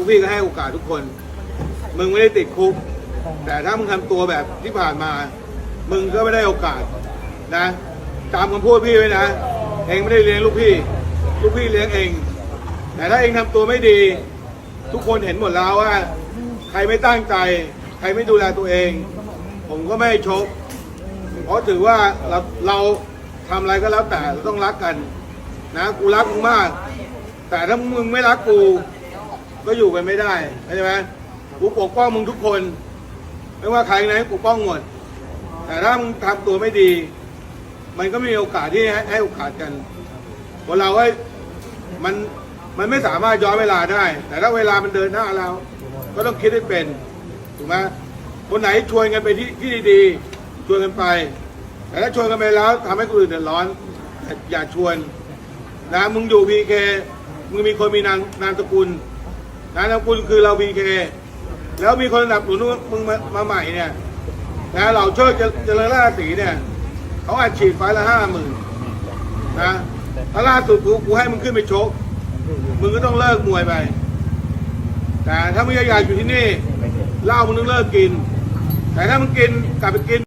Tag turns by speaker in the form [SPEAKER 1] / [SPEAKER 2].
[SPEAKER 1] ูพี่ก็ให้โอกาสทุกคน มึงไม่ได้ติดคุก แต่ถ้ามึงทำตัวแบบที่ผ่านมา มึงก็ไม่ได้โอกาสนะจำคำพูดพี่ไว้นะ เองไม่ได้เลี้ยงลูกพี่ ลูกพี่เลี้ยงเอง แต่ถ้าเองทำตัวไม่ดี ทุกคนเห็นหมดแล้วว่า ใครไม่ตั้งใจ ใครไม่ดูแลตัวเอง ผมก็ไม่ให้ชก เพราะถือว่าเราเราทำอะไรก็แล้วแต่เราต้องรักกัน นะ กูรักมึงมาก แต่ถ้ามึงไม่รักกู ก็อยู่กันไม่ได้เข้าใจไหมกูปกป้องมึงทุกคน ไม่ว่าใครไหนกูปกป้องหมด แต่ถ้ามึงทำตัวไม่ดี มันก็มีโอกาสที่ให้ใหโอกาสกันคนเราก็มันมันไม่สามารถย้อนเวลาได้ แต่ถ้าเวลามันเดินหน้าเรา ก็ต้องคิดให้เป็นถูกไหมคนไหนชวนกันไปที่ที่ดีๆชวนกันไป แต่ถ้าชวนกันไปแล้วทำให้คนอื่นเดือดร้อนอย่าชวนนะมึงอยู่พีเคมึงมีคนมีนามนามสกุล นามสกุลคือเราพีเคแล้วมีคนสนับสนุนมึงมามาใหม่เนี่ยนะเราช่วยเจเจริญราศีเนี่ยเขาอาจฉีดไฟละห้าหมื่นนะถ้าล่าสุดกูกูให้มึงขึ้นไปชก มึงก็ต้องเลิกมวยไปแต่ถ้ามึงอยากอยู่ที่นี่เหล้ามึงต้องเลิกกิน แต่ถ้ามึงกินกลับไปกิน